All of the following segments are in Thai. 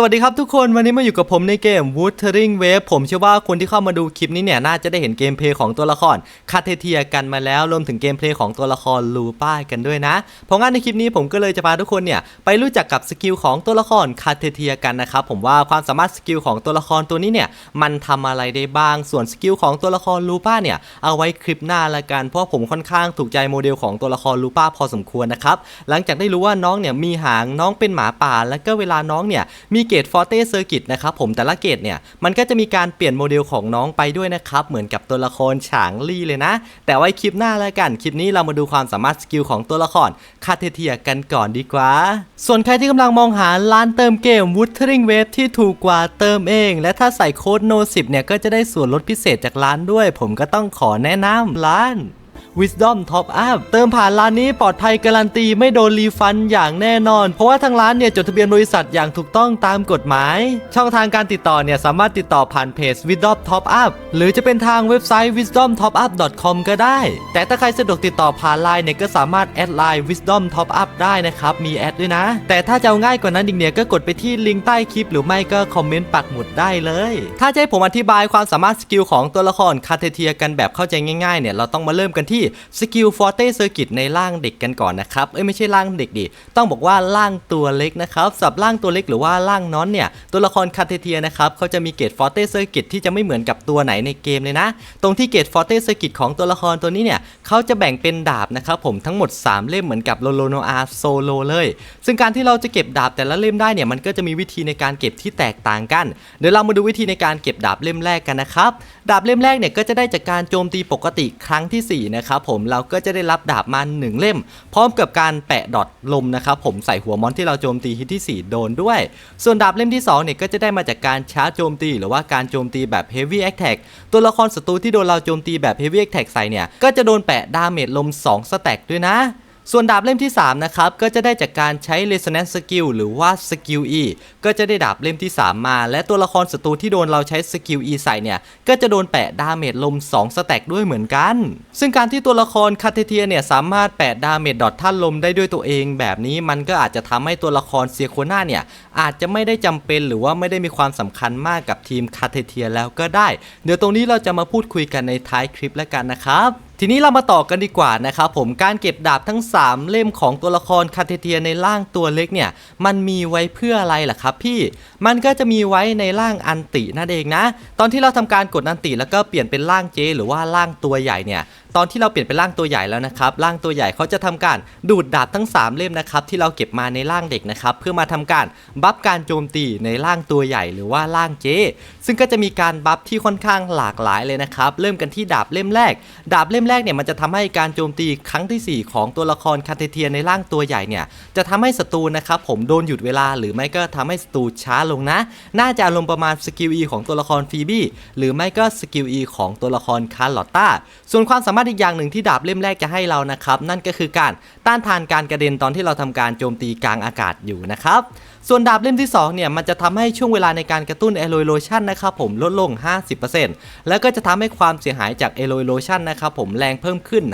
สวัสดีครับทุกคนวันนี้มาอยู่กับผมในเกม Wuthering Wave ผมเชื่อว่าคนที่เข้ามาดูคลิปนี้เนี่ยน่าจะได้เห็นเกมเพลย์ของตัวละครคาเทเทียกันมาแล้วรวมถึงเกมเพลย์ของตัวละครลูป้ากันด้วยนะ เพราะงั้นในคลิปนี้ผมก็เลยจะพาทุกคนเนี่ยไปรู้จักกับสกิลของตัวละครคาเทเทียกันนะครับผมว่าความสามารถสกิลของตัวละครตัวนี้เนี่ยมันทำอะไรได้บ้างส่วนสกิลของตัวละครลูป้าเนี่ยเอาไว้คลิปหน้าละกันเพราะผมค่อนข้างถูกใจโมเดลของตัวละครลูป้าพอสมควรนะครับหลังจากได้รู้ว่าน้องเนี่ยมีหางน้องเป็นหมาป่า แล้วก็เวลาน้องเนี่ยมีเกรดฟอร์เต้เซอร์กิตนะครับผมแต่ละเกรดเนี่ยมันก็จะมีการเปลี่ยนโมเดลของน้องไปด้วยนะครับ เหมือนกับตัวละครฉางลี่เลยนะ แต่ไว้คลิปหน้าละกัน คลิปนี้เรามาดูความสามารถสกิลของตัวละครคาเทเทียกันก่อนดีกว่า ส่วนใครที่กำลังมองหาร้านเติมเกม Wuthering Wave ที่ถูกกว่าเติมเอง และถ้าใส่โค้ด no 10เนี่ยก็จะได้ส่วนลดพิเศษจากร้านด้วย ผมก็ต้องขอแนะนำร้าน Wisdom Top Up เติมผ่านร้านนี้ปลอดภัยการันตีไม่โดนรีฟันอย่างแน่นอน เพราะว่าทางร้านเนี่ยจดทะเบียนบริษัทอย่างถูกต้องตามกฎหมาย ช่องทางการติดต่อเนี่ยสามารถติดต่อผ่านเพจ Wisdom Top Up หรือจะเป็นทางเว็บไซต์ wisdomtopup.com ก็ได้ แต่ถ้าใครสะดวกติดต่อผ่านไลน์เนี่ยก็สามารถแอดไลน์ Wisdom Top Up ได้นะครับ มีแอดด้วยนะ แต่ถ้าจะเอาง่ายกว่านั้นอีกเนี่ยก็กดไปที่ลิงก์ใต้คลิปหรือไม่ก็คอมเมนต์ปักหมุดได้เลย ถ้าจะให้ผมอธิบายความสามารถสกิลของตัวละครคาเทเทียกันแบบเข้าใจง่ายๆเนี่ยเราต้องมาเริ่มกันที่สกิลฟอร์เต้เซอร์กิตในร่างเด็กกันก่อนนะครับ เอ้ยไม่ใช่ร่างเด็กดิ ต้องบอกว่าร่างตัวเล็กนะครับสับร่างตัวเล็กหรือว่าร่างน้อนเนี่ย ตัวละครคาเทเทียนะครับเขาจะมีเกรดฟอร์เต้เซอร์กิตที่จะไม่เหมือนกับตัวไหนในเกมเลยนะ ตรงที่เกรดฟอร์เต้เซอร์กิตของตัวละครตัวนี้เนี่ยเขาจะแบ่งเป็นดาบนะครับผมทั้งหมด 3 เล่มเหมือนกับโลโลโนอาโซโลเลย ซึ่งการที่เราจะเก็บดาบแต่ละเล่มได้เนี่ยมันก็จะมีวิธีในการเก็บที่แตกต่างกัน เดี๋ยวเรามาดูวิธีในการเก็บดาบเล่มแรกกันนะครับ ดาบเล่มแรกเนี่ยก็จะได้จากการโจมตีปกติครั้งที่4นะนะครับผมเราก็จะได้รับดาบมา1เล่ม พร้อมกับการแปะดอทลมนะครับผมใส่หัวมอนที่เราโจมตีฮิตที่ 4 โดนด้วย ส่วนดาบเล่มที่2เนี่ยก็จะได้มาจากการชาร์จโจมตี หรือว่าการโจมตีแบบ Heavy Attack ตัวละครศัตรูที่โดนเราโจมตีแบบ Heavy Attack ใส่เนี่ยก็จะโดนแปะดาเมจลม2สแต็กด้วยนะ ส่วนดาบเล่มที่ 3 นะครับ ก็จะได้จากการใช้ Resonance Skill หรือว่า Skill E ก็จะได้ดาบเล่มที่ 3 มา และตัวละครศัตรูที่โดนเราใช้ Skill E ใส่เนี่ย ก็จะโดนแปะดาเมจลม 2 สแต็กด้วยเหมือนกัน ซึ่งการที่ตัวละครคาเทเทียเนี่ยสามารถแปะดาเมจดอทท่านลมได้ด้วยตัวเองแบบนี้มันก็อาจจะทำให้ตัวละครเซียโคนาเนี่ยอาจจะไม่ได้จำเป็นหรือว่าไม่ได้มีความสำคัญมากกับทีมคาเทเทียแล้วก็ได้ เดี๋ยวตรงนี้เราจะมาพูดคุยกันในท้ายคลิปแล้วกันนะครับ ทีนี้เรามาต่อกันดีกว่านะครับผมการเก็บดาบทั้ง 3 เล่มของตัวละครคาเทเทียในร่างตัวเล็กเนี่ย มันมีไว้เพื่ออะไรล่ะครับพี่มันก็จะมีไว้ในร่างอันตินั่นเองนะ ตอนที่เราทำการกดอันติแล้วก็เปลี่ยนเป็นร่างเจ หรือว่าร่างตัวใหญ่เนี่ยตอนที่เราเปลี่ยนเป็นร่างตัวใหญ่แล้วนะครับร่างตัวใหญ่เขาจะทำการดูดดาบทั้ง 3 เล่มนะครับที่เราเก็บมาในร่างเด็กนะครับเพื่อมาทำการบัฟการโจมตีในร่างตัวใหญ่หรือว่าร่างเจซึ่งก็จะมีการบัฟที่ค่อนข้างหลากหลายเลยนะครับเริ่มกันที่ดาบเล่มแรก ดาบเล่มแรกเนี่ยมันจะทำให้การโจมตีครั้งทีสี่ 4 ของตัวละครคาเทเทียในร่างตัวใหญ่เนี่ยจะทำให้ศัตรูนะครับผมโดนหยุดเวลาหรือไม่ก็ทำให้ศัตรูช้าลงนะ น่าจะอารมณ์ประมาณสกิล E ของตัวละครฟีบี้หรือไม่ก็สกิล E ของตัวละครคาร์ลอตตาส่วนความสามารถอีกอย่างหนึ่งที่ดาบเล่มแรกจะให้เรานะครับ นั่นก็คือการต้านทานการกระเด็นตอนที่เราทำการโจมตีกลางอากาศอยู่นะครับส่วนดาบเล่มที่2เนี่ยมันจะทำให้ช่วงเวลาในการกระตุ้นเอโลโลชันนะครับผมลดลง 50%แล้วก็จะทำให้ความเสียหายจากเอโลโลชันนะครับผมแรงเพิ่มขึ้น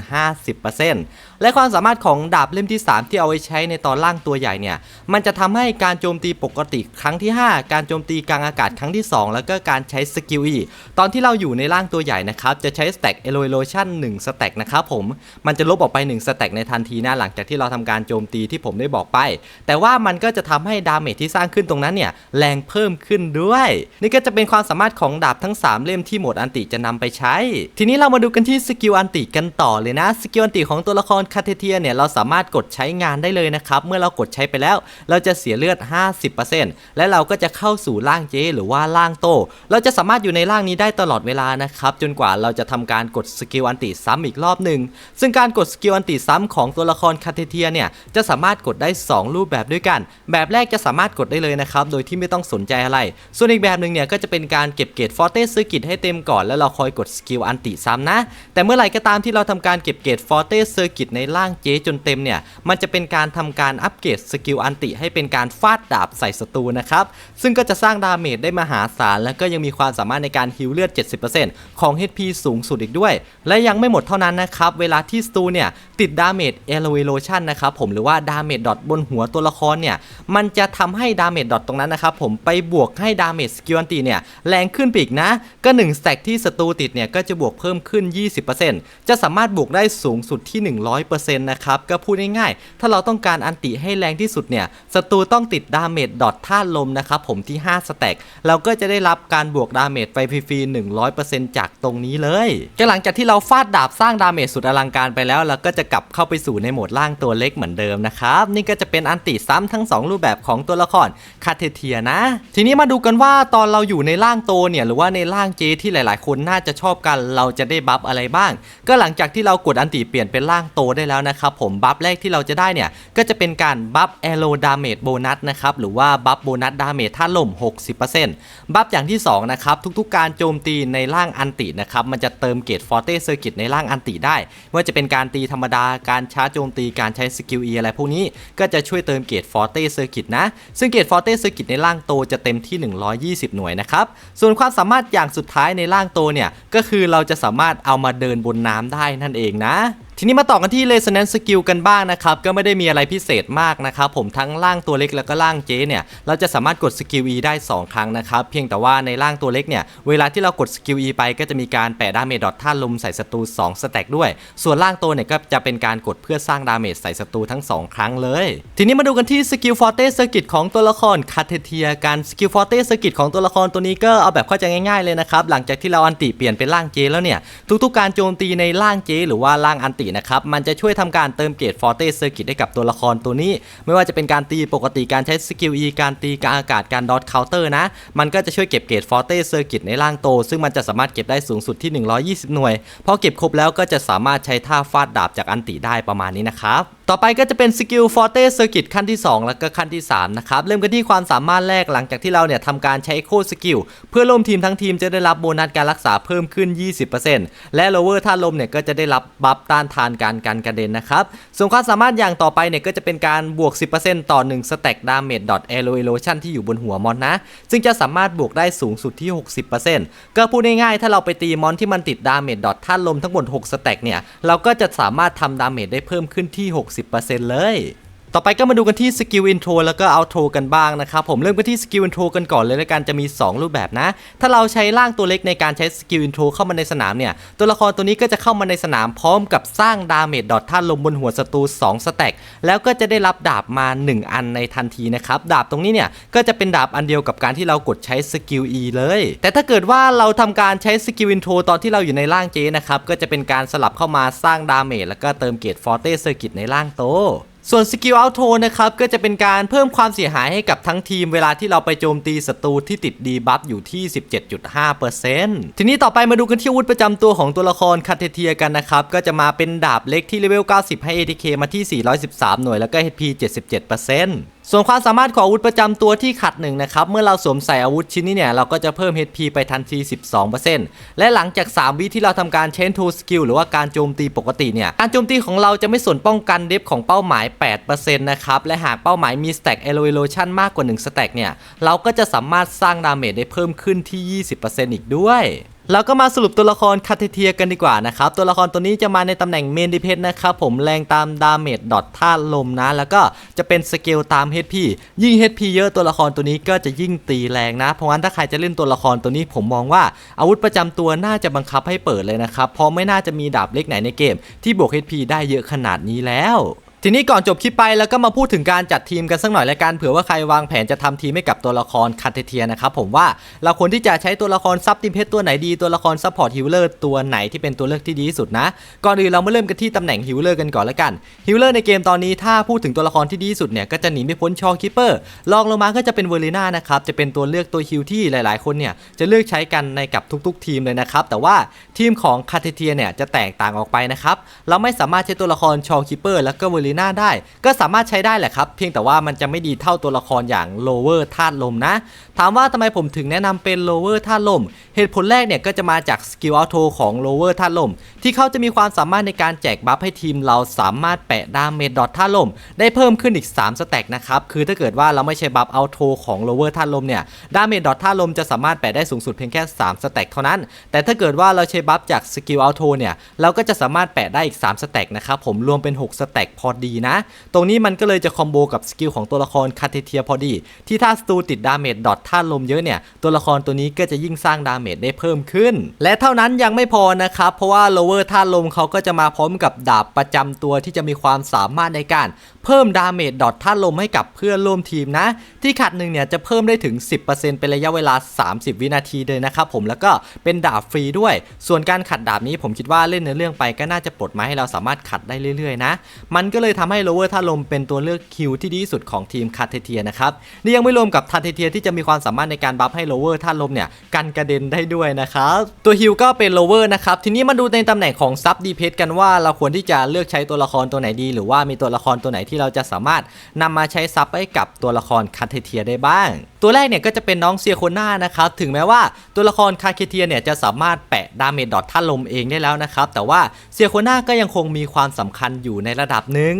50%และความสามารถของดาบเล่มที่ 3 ที่เอาไว้ใช้ในตอนล่างตัวใหญ่เนี่ยมันจะทำให้การโจมตีปกติครั้งที่ 5 การโจมตีกลางอากาศครั้งที่ 2 แล้วก็การใช้สกิล E ตอนที่เราอยู่ในร่างตัวใหญ่นะครับจะใช้สแต็กเอโลโลชัน1สแต็กนะครับผมมันจะลบออกไป1สแต็กในทันทีนะหลังจากที่เราทำการโจมตีที่ผมได้บอกไป แต่ว่ามันก็จะทำให้ดาเมจที่สร้างขึ้นตรงนั้นเนี่ยแรงเพิ่มขึ้นด้วย นี่ก็จะเป็นความสามารถของดาบทั้ง 3 เล่มที่โหมดอันติจะนำไปใช้ ทีนี้เรามาดูกันที่สกิลอันติกันต่อเลยนะสกิลอันติของตัวละครคาเทเทียเนี่ยเราสามารถกดใช้งานได้เลยนะครับเมื่อเรากดใช้ไปแล้ว เราจะเสียเลือด 50%และเราก็จะเข้าสู่ร่างเจ หรือว่าร่างโต เราจะสามารถอยู่ในร่างนี้ได้ตลอดเวลานะครับจนกว่าเราจะทำการกดสกิลอันติซ้ำอีกรอบหนึ่งซึ่งการกดสกิลอันติซ้ำของตัวละครคาเทเทียเนี่ยจะสามารถกดได้ 2 รูปแบบด้วยกัน แบบแรกจะสามารถกดได้เลยนะครับ โดยที่ไม่ต้องสนใจอะไร ส่วนอีกแบบหนึ่งเนี่ยก็จะเป็นการเก็บเกรดฟอร์เต้ซื้อกิจให้เต็มก่อนแล้วเราคอยกดสกิลอันติซ้ำนะ แต่เมื่อไหร่ก็ตามที่เราทำการเก็บเกรดฟอร์เต้เซอร์กิตในร่างเจจนเต็มเนี่ย มันจะเป็นการทำการอัปเกรดสกิลอันติให้เป็นการฟาดดาบใส่ศัตรูนะครับ ซึ่งก็จะสร้างดาเมจได้มหาศาล แล้วก็ยังมีความสามารถในการฮิลเลือด 70%ของ HP สูงสุดอีกด้วย และยังไม่หมดเท่านั้นนะครับ เวลาที่ศัตรูเนี่ยติดดาเมจเอลเวโลชันนะครับผมหรือว่าดาเมจดอทบนหัวตัวละครเนี่ย มันจะทำให้ดาเมจดอทตรงนั้นนะครับผมไปบวกให้ดาเมจสกิลอันติเนี่ยแรงขึ้นไปอีกนะ ก็1สแต็กที่ศัตรูติดเนี่ยก็จะบวกเพิ่มขึ้น 20%จะสามารถบวกได้สูงสุดที่ 100%นะครับก็พูดง่ายๆถ้าเราต้องการอันติให้แรงที่สุดเนี่ยศัตรูต้องติดดาเมจดอทธาตุลมนะครับผมที่5สแต็กเราก็จะได้รับการบวกดาเมจไปฟรีๆ100%จากตรงนี้เลยก็หลังจากที่เราฟาดดาบสร้างดาเมจสุดอลังการไปแล้วเราก็จะกลับเข้าไปสู่ในโหมดล่างตัวเล็กเหมือนเดิมนะครับนี่ก็จะเป็นอันติซ้ำทั้ง 2 รูปแบบของตัวละครคาเทเทียนะ ทีนี้มาดูกันว่าตอนเราอยู่ในร่างโตเนี่ยหรือว่าในร่างเจที่หลาย ๆ คนน่าจะชอบกันเราจะได้บัฟอะไรบ้าง ก็หลังจากที่เรากดอันติเปลี่ยนเป็นร่างโตได้แล้วนะครับผมบัฟแรกที่เราจะได้เนี่ยก็จะเป็นการบัฟแอโรดาเมจโบนัสนะครับหรือว่าบัฟโบนัสดาเมจท่าลม60%บัฟอย่างที่สองนะครับทุกๆการโจมตีในร่างอันตินะครับมันจะเติมเกตฟอร์เตเซอร์กิตในร่างอันติได้ไม่ว่าจะเป็นการตีธรรมดาการชาร์จโจมตีการใช้สกิล E อะไรพวกนี้ก็จะช่วยเติมเกตฟอร์เตเซอร์กิตนะซึ่งเกตฟอร์เตเซอร์กิตในร่างโตจะเต็มที่ 120 หน่วยนะครับ ส่วนความสามารถอย่างสุดท้ายในร่างโตเนี่ย ก็คือเราจะสามารถเอามาเดินบนน้ำได้นั่นเองนะทีนี้มาต่อกันที่ Resonance Skill กันบ้างนะครับ ก็ไม่ได้มีอะไรพิเศษมากนะครับ ผมทั้งร่างตัวเล็กแล้วก็ร่างเจเนี่ย เราจะสามารถกดสกิล E ได้ 2 ครั้งนะครับ เพียงแต่ว่าในร่างตัวเล็กเนี่ย เวลาที่เรากดสกิล E ไปก็จะมีการแปะดาเมจดอทท่าลมใส่ศัตรู2สแต็กด้วย ส่วนร่างตัวเนี่ยก็จะเป็นการกดเพื่อสร้างดาเมจใส่ศัตรูทั้ง 2 ครั้งเลย ทีนี้มาดูกันที่สกิลฟอร์เตสกิตของตัวละครคาเทเทียการสกิลฟอร์เตสกิตของตัวละครตัวนี้ก็เอาแบบเข้าใจง่ายๆเลยนะครับหลังจากที่เราอันติเปลี่ยนเป็นร่างเจแล้วเนี่ยทุกๆการโจมตีในร่างเจหรือว่าร่างอันตินะครับ มันจะช่วยทำการเติมเกรดฟอร์เตสกิตให้กับตัวละครตัวนี้ ไม่ว่าจะเป็นการตีปกติการใช้สกิล E การตีการอากาศการดอทเคาน์เตอร์นะ มันก็จะช่วยเก็บเกรดฟอร์เตสกิตในร่างโต ซึ่งมันจะสามารถเก็บได้สูงสุดที่ 120 หน่วย พอเก็บครบแล้วก็จะสามารถใช้ท่าฟาดดาบจากอันติได้ประมาณนี้นะครับต่อไปก็จะเป็นสกิลฟอร์เตสกิตขั้นที่ 2 แล้วก็ขั้นที่ 3 นะครับ เริ่มกันที่ความสามารถแรกหลังจากที่เราเนี่ยทำการใช้โคดสกิลเพื่อร่วมทีมทั้งทีมจะได้รับโบนัสการรักษาเพิ่มขึ้น 20%และโลเวอร์ท่าลมเนี่ยก็จะได้รับบัฟต้านทานการการกระเด็นนะครับส่วนความสามารถอย่างต่อไปเนี่ยก็จะเป็นการบวก 10%ต่อ1สแต็กดาเมจดอทเอโลเอโลชันที่อยู่บนหัวมอนนะ ซึ่งจะสามารถบวกได้สูงสุดที่ 60%ก็พูดง่ายๆถ้าเราไปตีมอนที่มันติดดาเมจดอทท่าลมทั้งหมด6สแต็กเนี่ยเราก็จะสามารถทำดาเมจได้เพิ่มขึ้นที่ 60เลย ต่อไปก็มาดูกันที่สกิลอินโทรแล้วก็เอาโทรกันบ้างนะครับผมเริ่มกันที่สกิลอินโทรกันก่อนเลยแล้วกันจะมี 2 รูปแบบนะ ถ้าเราใช้ร่างตัวเล็กในการใช้สกิลอินโทรเข้ามาในสนามเนี่ย ตัวละครตัวนี้ก็จะเข้ามาในสนามพร้อมกับสร้างดาเมจดอทท่าลมบนหัวศัตรู2สแต็กแล้วก็จะได้รับดาบมา 1 อันในทันทีนะครับ ดาบตรงนี้เนี่ยก็จะเป็นดาบอันเดียวกับการที่เรากดใช้สกิล E เลย แต่ถ้าเกิดว่าเราทำการใช้สกิลอินโทรตอนที่เราอยู่ในร่างเจนะครับก็จะเป็นการสลับเข้ามาสร้างดาเมจแล้วก็เติมเกตฟอร์เตเซอร์กิตในร่างโต ส่วนสกิลเอาโทนะครับก็จะเป็นการเพิ่มความเสียหายให้กับทั้งทีมเวลาที่เราไปโจมตีศัตรูที่ติดดีบัฟอยู่ที่ 17.5%ทีนี้ต่อไปมาดูกันที่อาวุธประจำตัวของตัวละครคาเทเทียกันนะครับ ก็จะมาเป็นดาบเล็กที่เลเวล 90 ให้ ATK มาที่ 413 หน่วยแล้วก็ HP 77% ส่วนความสามารถของอาวุธประจำตัวที่ขัดหนึ่งนะครับ เมื่อเราสวมใส่อาวุธชิ้นนี้เนี่ย เราก็จะเพิ่ม HP ไปทันที 12%และหลังจาก 3 วิที่เราทำการเชนทูสกิลหรือว่าการโจมตีปกติเนี่ย การโจมตีของเราจะไม่ส่วนป้องกันเดฟของเป้าหมาย 8%นะครับ และหากเป้าหมายมีสแต็กเอโลเอโลชันมากกว่า1สแต็กเนี่ย เราก็จะสามารถสร้างดาเมจได้เพิ่มขึ้นที่ 20%อีกด้วย แล้วก็มาสรุปตัวละครคาเทเทียกันดีกว่านะครับ ตัวละครตัวนี้จะมาในตำแหน่งเมนดิเพนนะครับผมแรงตามดาเมจดอทท่าลมนะ แล้วก็จะเป็นสเกลตาม HP ยิ่ง HP เยอะตัวละครตัวนี้ก็จะยิ่งตีแรงนะ เพราะงั้นถ้าใครจะเล่นตัวละครตัวนี้ผมมองว่า อาวุธประจำตัวน่าจะบังคับให้เปิดเลยนะครับเพราะไม่น่าจะมีดาบเล็กไหนในเกม ที่บวก HP ได้เยอะขนาดนี้แล้ว ทีนี้ก่อนจบคลิปไปแล้วก็มาพูดถึงการจัดทีมกันสักหน่อยละกันเผื่อว่าใครวางแผนจะทำทีมให้กับตัวละครคาเทเทียนะครับผมว่าเราควรที่จะใช้ตัวละครซับติมเพชรตัวไหนดีตัวละครซัพพอร์ตฮิลเลอร์ตัวไหนที่เป็นตัวเลือกที่ดีที่สุดนะก่อนอื่นเรามาเริ่มกันที่ตำแหน่งฮิลเลอร์กันก่อนละกันฮิลเลอร์ในเกมตอนนี้ถ้าพูดถึงตัวละครที่ดีที่สุดเนี่ยก็จะหนีไม่พ้นชอคิปเปอร์ลองลงมาก็จะเป็นเวอร์ลิน่านะครับจะเป็นตัวเลือกตัวฮิลที่หลาย ๆ คนเนี่ยจะเลือกใช้กันในกับทุก ๆ ทีมเลยนะครับแต่ว่าทีมของคาเทเทียเนี่ยจะแตกต่างออกไปนะครับเราไม่สามารถใช้ตัวละครชอคิปเปอร์แล้วก็เวอร์ลิน่าได้ ก็สามารถใช้ได้แหละครับ เพียงแต่ว่ามันจะไม่ดีเท่าตัวละครอย่าง lower ธาตุลมนะ ถามว่าทำไมผมถึงแนะนำเป็น lower ธาตุลม เหตุผลแรกเนี่ยก็จะมาจากสกิล auto ของ lower ธาตุลม ที่เขาจะมีความสามารถในการแจกบัฟให้ทีมเราสามารถแปะดาเมจดอทธาตุลม ได้เพิ่มขึ้นอีก 3 สแต็กนะครับ คือถ้าเกิดว่าเราไม่ใช้บัฟ auto ของ lower ธาตุลมเนี่ยดาเมจดอทธาตุลมจะสามารถแปะได้สูงสุดเพียงแค่ 3 สแต็กเท่านั้น แต่ถ้าเกิดว่าเราใช้บัฟจากสกิล auto เนี่ยเราก็จะสามารถแปะได้อีก 3 สแต็กนะครับผมรวมเป็น 6 สแต็กพอดีนะ ตรงนี้มันก็เลยจะคอมโบกับสกิลของตัวละครคาเทเทียพอดี ที่ถ้าสตูติดดาเมจดอทท่าลมเยอะเนี่ย ตัวละครตัวนี้ก็จะยิ่งสร้างดาเมจได้เพิ่มขึ้น และเท่านั้นยังไม่พอนะครับ เพราะว่าโลเวอร์ท่าลมเขาก็จะมาพร้อมกับดาบประจำตัวที่จะมีความสามารถในการ เพิ่มดาเมจดอทท่าลมให้กับเพื่อนร่วมทีมนะ ที่ขัดหนึ่งเนี่ยจะเพิ่มได้ถึง 10%เป็นระยะเวลา 30 วินาทีเลยนะครับผมแล้วก็เป็นดาบฟรีด้วย ส่วนการขัดดาบนี้ผมคิดว่าเล่นในเรื่องไปก็น่าจะปลดมาให้เราสามารถขัดได้เรื่อยๆนะ มันก็เลยทำให้โลเวอร์ท่าลมเป็นตัวเลือกคิวที่ดีที่สุดของทีมคาเทเทียนะครับนี่ยังไม่รวมกับทาเทเทียที่จะมีความสามารถในการบัฟให้โลเวอร์ท่าลมเนี่ยกันกระเด็นได้ด้วยนะครับตัวฮิวก็เป็นโลเวอร์นะครับทีนี้มาดูในตำแหน่งของซับดีเพสกันว่าเราควรที่จะเลือกใช้ตัวละครตัวไหนดี หรือว่ามีตัวละครตัวไหนที่ที่เราจะสามารถนำมาใช้ซับให้กับตัวละครคาเทเทียได้บ้าง ตัวแรกเนี่ยก็จะเป็นน้องเซียโคน่านะครับถึงแม้ว่าตัวละครคาเคเทียเนี่ยจะสามารถแปะดาเมจดอทท่าลมเองได้แล้วนะครับแต่ว่าเซียโคน่าก็ยังคงมีความสำคัญอยู่ในระดับหนึ่ง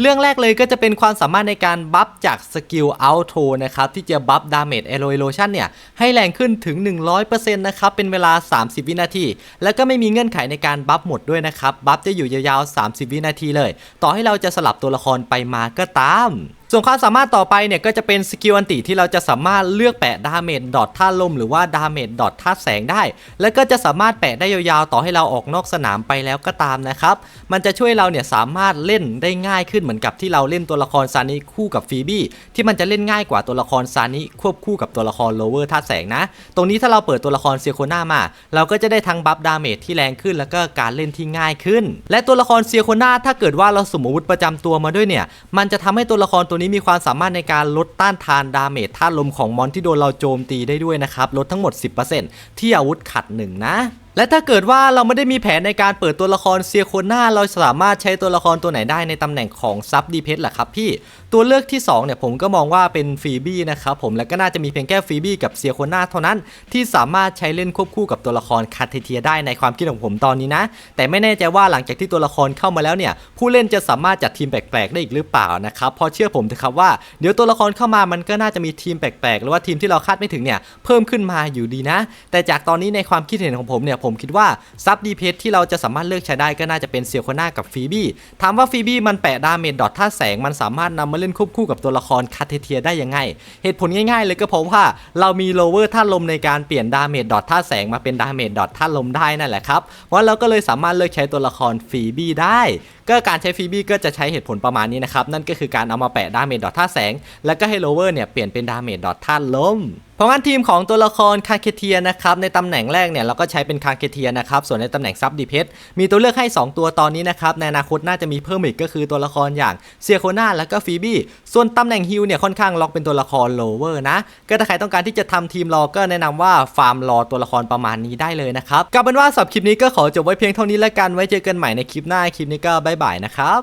เรื่องแรกเลยก็จะเป็นความสามารถในการบัฟจากสกิลอัลโทนะครับที่จะบัฟดาเมจเอโรโลชันเนี่ยให้แรงขึ้นถึง 100%นะครับเป็นเวลา 30 วินาที แล้วก็ไม่มีเงื่อนไขในการบัฟหมดด้วยนะครับ บัฟจะอยู่ยาวๆ 30 วินาทีเลย ต่อให้เราจะสลับตัวละครไปมาก็ตาม ส่วนความสามารถต่อไปเนี่ยก็จะเป็นสกิลอันติที่เราจะสามารถเลือกแปะดาเมจดอทท่าลมหรือว่าดาเมจดอทท่าแสงได้ แล้วก็จะสามารถแปะได้ยาวๆต่อให้เราออกนอกสนามไปแล้วก็ตามนะครับ มันจะช่วยเราเนี่ยสามารถเล่นได้ง่ายขึ้นเหมือนกับที่เราเล่นตัวละครซานิคู่กับฟีบี้ที่มันจะเล่นง่ายกว่าตัวละครซานิควบคู่กับตัวละครโลเวอร์ท่าแสงนะ ตรงนี้ถ้าเราเปิดตัวละครเซียโคน่ามา เราก็จะได้ทั้งบัฟดาเมจที่แรงขึ้น แล้วก็การเล่นที่ง่ายขึ้น และตัวละครเซียโคน่าถ้าเกิดว่าเราสมมติประจำตัวมาด้วยเนี่ยมันจะทำให้ตัวละครตัวนี้มีความสามารถในการลดต้านทานดาเมจธาตุลมของมอนที่โดนเราโจมตีได้ด้วยนะครับ ลดทั้งหมด 10%ที่อาวุธขัดหนึ่งนะ และถ้าเกิดว่าเราไม่ได้มีแผนในการเปิดตัวละครเซียโคน่าเราสามารถใช้ตัวละครตัวไหนได้ในตำแหน่งของซับดีเพสล่ะครับพี่ตัวเลือกที่2เนี่ยผมก็มองว่าเป็นฟีบี้นะครับผมและก็น่าจะมีเพียงแค่ฟีบี้กับเซียโคน่าเท่านั้น ที่สามารถใช้เล่นควบคู่กับตัวละครคาเทเทียได้ในความคิดของผมตอนนี้นะ แต่ไม่แน่ใจว่าหลังจากที่ตัวละครเข้ามาแล้วเนี่ยผู้เล่นจะสามารถจัดทีมแปลกๆได้อีกหรือเปล่านะครับเพราะเชื่อผมเถอะครับว่าเดี๋ยวตัวละครเข้ามามันก็น่าจะมีทีมแปลกๆ หรือว่าทีมที่เราคาดไม่ถึงเนี่ยเพิ่มขึ้นมาอยู่ดีนะ แต่จากตอนนี้ในความคิดเห็นของผมเนี่ยผมมคิดว่าซับดีเพสที่เราจะสามารถเลือกใช้ได้ก็น่าจะเป็นเซียโคน่ากับฟีบี้ถามว่าฟีบี้มันแปะดาเมจดอทท่าแสงมันสามารถนำมาเล่นควบคู่กับตัวละครคาเทเทียได้ยังไง เหตุผลง่ายๆ เลยก็เพราะว่าเรามีโลเวอร์ท่าลมในการเปลี่ยนดาเมจดอทท่าแสงมาเป็นดาเมจดอทท่าลมได้นั่นแหละครับเพราะเราก็เลยสามารถเลือกใช้ตัวละครฟีบี้ได้ ก็การใช้ฟีบี้ก็จะใช้เหตุผลประมาณนี้นะครับ นั่นก็คือการเอามาแปะดาเมจดอทท่าแสง แล้วก็ให้โลเวอร์เนี่ยเปลี่ยนเป็นดาเมจดอทท่าลมเพราะงั้นทีมของตัวละครคาเคเทียนะครับในตำแหน่งแรกเนี่ยเราก็ใช้เป็นคาเคเทียนะครับส่วนในตำแหน่งซับดีเพสมีตัวเลือกให้ 2 ตัวตอนนี้นะครับในอนาคตน่าจะมีเพิ่มอีกก็คือตัวละครอย่างเซียโคนาแล้วก็ฟีบี้ส่วนตำแหน่งฮิลเนี่ยค่อนข้างล็อกเป็นตัวละครโลเวอร์นะก็ถ้าใครต้องการที่จะทำทีมรอก็แนะนำว่าฟาร์มรอตัวละครประมาณนี้ได้เลยนะครับกลับเป็นว่าสับคลิปนี้ก็ขอจบไว้เพียงเท่านี้แล้วกันไว้เจอกันใหม่ในคลิปหน้าคลิปนี้ก็บ๊ายบายนะครับ